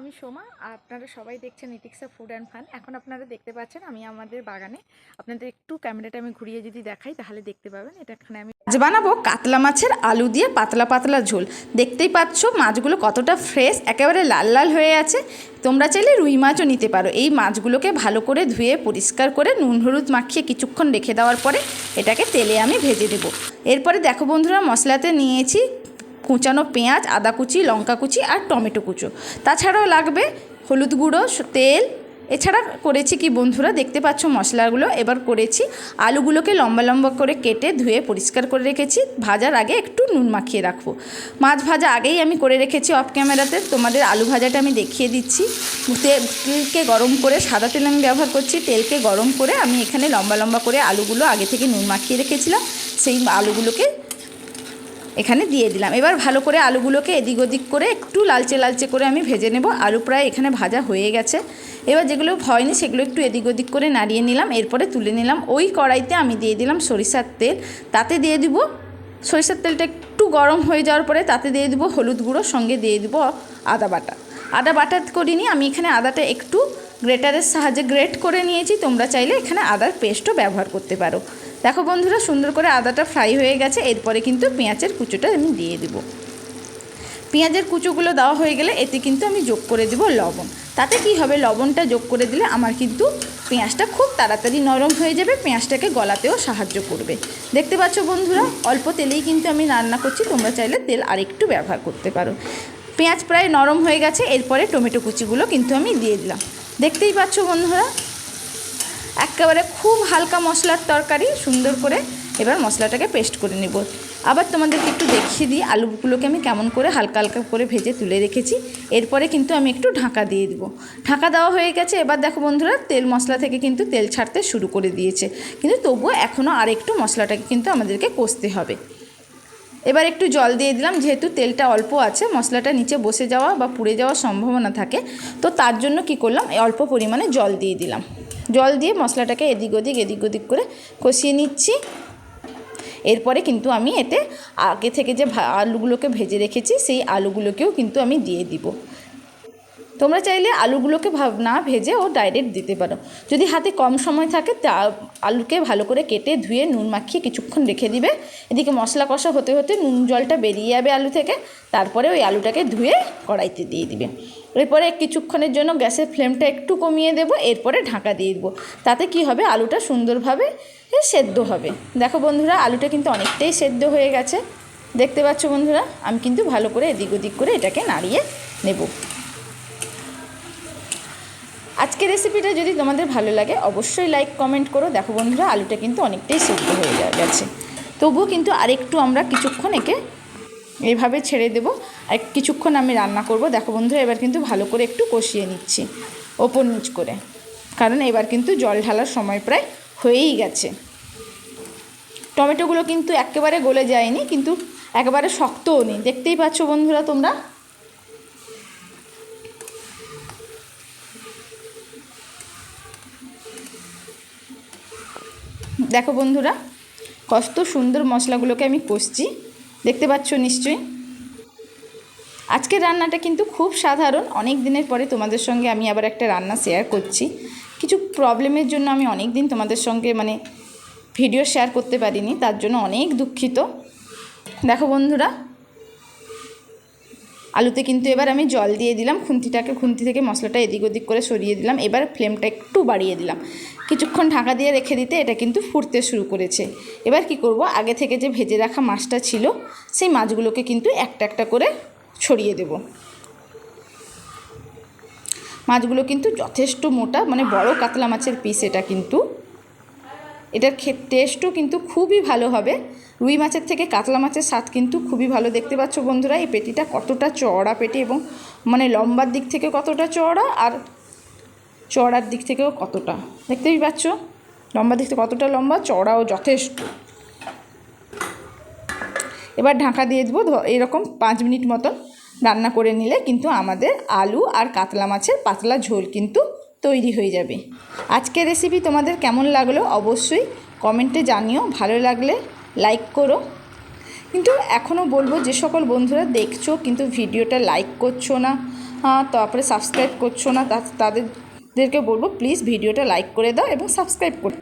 আমি সোমা, আপনারা সবাই দেখছেন ইটিক্সা ফুড অ্যান্ড ফান এখন আপনারা দেখতে পাচ্ছেন আমি আমাদের বাগানে। আপনাদের একটু ক্যামেরাটা আমি ঘুরিয়ে যদি দেখাই, তাহলে দেখতে পাবেন। এটা এখানে আমি আজ বানাবো কাতলা মাছের আলু দিয়ে পাতলা পাতলা ঝোল। দেখতেই পাচ্ছ মাছগুলো কতটা ফ্রেশ, একেবারে লাল লাল হয়ে আছে। তোমরা চাইলে রুই মাছও নিতে পারো। এই মাছগুলোকে ভালো করে ধুয়ে, পরিষ্কার করে, নুন হলুদ মাখিয়ে কিছুক্ষণ রেখে দেওয়ার পরে এটাকে তেলে আমি ভেজে দেবো। এরপরে দেখো বন্ধুরা, মশলাতে নিয়েছি কুচানো পেঁয়াজ, আদা কুচি, লঙ্কা কুচি আর টমেটো কুচো। তাছাড়াও লাগবে হলুদ গুঁড়ো তেল। এছাড়া করেছি কি বন্ধুরা, দেখতে পাচ্ছ মশলাগুলো। এবার করেছি আলুগুলোকে লম্বা লম্বা করে কেটে ধুয়ে পরিষ্কার করে রেখেছি। ভাজার আগে একটু নুন মাখিয়ে রাখব। মাছ ভাজা আগেই আমি করে রেখেছি অফ ক্যামেরাতে তোমাদের আলু ভাজাটা আমি দেখিয়ে দিচ্ছি। তেলকে গরম করে, সাদা তেল আমি ব্যবহার করছি। তেলকে গরম করে আমি এখানে লম্বা লম্বা করে আলুগুলো আগে থেকে নুন মাখিয়ে রেখেছিলাম। সেই আলুগুলোকে এখানে দিয়ে দিলাম। এবার ভালো করে আলুগুলোকে এদিক ওদিক করে একটু লালচে লালচে করে আমি ভেজে নেব। আলু প্রায় এখানে ভাজা হয়ে গেছে। এবার যেগুলো হয়নি সেগুলো একটু এদিক ওদিক করে নাড়িয়ে নিলাম। এরপরে তুলে নিলাম। ওই কড়াইতে আমি দিয়ে দিলাম সরিষার তেল। তাতে দিয়ে দিব সরিষার তেলটা একটু গরম হয়ে যাওয়ার পরে তাতে দিয়ে দিব হলুদ গুঁড়ো, সঙ্গে দিয়ে দিব আদা বাটা। আদা বাটা করিনি, আমি এখানে আদাটা একটু গ্রেটারের সাহায্যে গ্রেট করে নিয়েছি। তোমরা চাইলে এখানে আদার পেস্টও ব্যবহার করতে পারো। দেখো বন্ধুরা, সুন্দর করে আদাটা ফ্রাই হয়ে গেছে। এরপরে কিন্তু পেঁয়াজের কুচোটা আমি দিয়ে দিব। পেঁয়াজের কুচোগুলো দেওয়া হয়ে গেলে এতে কিন্তু আমি যোগ করে দিব লবণ। তাতে কি হবে? লবণটা যোগ করে দিলে আমার কিন্তু পেঁয়াজটা খুব তাড়াতাড়ি নরম হয়ে যাবে, পেঁয়াজটাকে গলাতেও সাহায্য করবে। দেখতে পাচ্ছ বন্ধুরা, অল্প তেলেই কিন্তু আমি রান্না করছি, তোমরা চাইলে তেল আরেকটু ব্যবহার করতে পারো। পেঁয়াজ প্রায় নরম হয়ে গেছে, এরপরে টমেটো কুচিগুলো কিন্তু আমি দিয়ে দিলাম। দেখতেই পাচ্ছ বন্ধুরা একেবারে খুব হালকা মশলার তরকারি, সুন্দর করে এবার মশলাটাকে পেস্ট করে নেব। আবার তোমাদেরকে একটু দেখিয়ে দিই, আলুগুলোকে আমি কেমন করে হালকা হালকা করে ভেজে তুলে রেখেছি। এরপরে কিন্তু আমি একটু ঢাকা দিয়ে দেবো। ঢাকা দেওয়া হয়ে গেছে, এবার দেখো বন্ধুরা, তেল মশলা থেকে কিন্তু তেল ছাড়তে শুরু করে দিয়েছে। কিন্তু তবুও এখনও আরেকটু মশলাটাকে কিন্তু আমাদেরকে কষতে হবে। এবার একটু জল দিয়ে দিলাম, যেহেতু তেলটা অল্প আছে, মশলাটা নিচে বসে যাওয়া বা পুড়ে যাওয়ার সম্ভাবনা থাকে, তো তার জন্য কি করলাম, অল্প পরিমাণে জল দিয়ে দিলাম। জল দিয়ে মশলাটাকে এদিক ওদিক এদিক ওদিক করে কষিয়ে নিচ্ছি। এরপরে কিন্তু আমি এতে আগে থেকে যে আলুগুলোকে ভেজে রেখেছি, সেই আলুগুলোকেও কিন্তু আমি দিয়ে দিব। তোমরা চাইলে আলুগুলোকে না ভেজে ও ডাইরেক্ট দিতে পারো। যদি হাতে কম সময় থাকে, তা আলুকে ভালো করে কেটে ধুয়ে নুন মাখিয়ে কিছুক্ষণ রেখে দিবে। এদিকে মশলা কষা হতে হতে নুন জলটা বেরিয়ে যাবে আলু থেকে। তারপরে ওই আলুটাকে ধুয়ে কড়াইতে দিয়ে দিবে। এরপরে কিছুক্ষণের জন্য গ্যাসের ফ্লেমটা একটু কমিয়ে দেবো, এরপরে ঢাকা দিয়ে দেবো। তাতে কি হবে? আলুটা সুন্দরভাবে সেদ্ধ হবে। দেখো বন্ধুরা, আলুটা কিন্তু অনেকটাই সেদ্ধ হয়ে গেছে। দেখতে পাচ্ছ বন্ধুরা, আমি কিন্তু ভালো করে এদিক ওদিক করে এটাকে নাড়িয়ে নেব। আজকের রেসিপিটা যদি তোমাদের ভালো লাগে, অবশ্যই লাইক, কমেন্ট করো। দেখো বন্ধুরা, আলুটা কিন্তু অনেকটাই সেদ্ধ হয়ে গেছে। তবুও কিন্তু আরেকটু আমরা কিছুক্ষণ একে এইভাবে ছেড়ে দেবো। আর কিছুক্ষণ আমি রান্না করব। দেখো বন্ধুরা, এবার কিন্তু ভালো করে একটু কষিয়ে নিচ্ছি ওপর নিচ করে। কারণ এবার কিন্তু জল ঢালার সময় প্রায় হয়েই গেছে। টমেটোগুলো কিন্তু একেবারে গলে যায়নি, কিন্তু একেবারে শক্তও নেই। দেখতেই পাচ্ছ বন্ধুরা তোমরা? দেখো বন্ধুরা, কত সুন্দর মশলাগুলোকে আমি কষছি। দেখতে পাচ্ছ নিশ্চয়ই? আজকের রান্নাটা কিন্তু খুব সাধারণ। অনেক দিনের পরে তোমাদের সঙ্গে আমি আবার একটা রান্না শেয়ার করছি। কিছু প্রবলেমের জন্য আমি অনেক দিন তোমাদের সঙ্গে মানে ভিডিও শেয়ার করতে পারিনি, তার জন্য অনেক দুঃখিত। দেখো বন্ধুরা, আলুতে কিন্তু এবার আমি জল দিয়ে দিলাম, খুন্তিটাকে, খুন্তি থেকে মশলাটা এদিক ওদিক করে সরিয়ে দিলাম। এবার ফ্লেমটা একটু বাড়িয়ে দিলাম। কিছুক্ষণ ঢাকা দিয়ে রেখে দিতে এটা কিন্তু ফুটতে শুরু করেছে। এবার কি করব? আগে থেকে যে ভেজে রাখা মাছটা ছিল, সেই মাছগুলোকে কিন্তু একটা একটা করে ছড়িয়ে দেব। মাছগুলো কিন্তু যথেষ্ট মোটা মানে বড় কাতলা মাছের পিস এটা কিন্তু। এটার টেস্টও কিন্তু খুবই ভালো হবে। রুই মাছের থেকে কাতলা মাছের স্বাদ কিন্তু খুবই ভালো। দেখতে পাচ্ছ বন্ধুরা, এই পেটিটা কতটা চওড়া পেটি এবং মানে লম্বার দিক থেকে কতটা চওড়া আর চওড়ার দিক থেকেও কতটা? দেখতেই পাচ্ছ? লম্বা দিক থেকে কতটা লম্বা? চড়াও যথেষ্ট। এবার ঢাকা দিয়ে দেবো। এরকম পাঁচ মিনিট মতন রান্না করে নিলে কিন্তু আমাদের আলু আর কাতলা মাছের পাতলা ঝোল কিন্তু তৈরি হয়ে যাবে। আজকের রেসিপি তোমাদের কেমন লাগল অবশ্যই কমেন্টে জানিও। ভালো লাগলে লাইক করো। কিন্তু এখনও বলব, যে সকল বন্ধুরা দেখছ কিন্তু ভিডিওটা লাইক করছ না হ্যাঁ তারপরে সাবস্ক্রাইব করছ না, তা- তাদেরকে বলব প্লিজ ভিডিওটা লাইক করে দাও এবং সাবস্ক্রাইব করে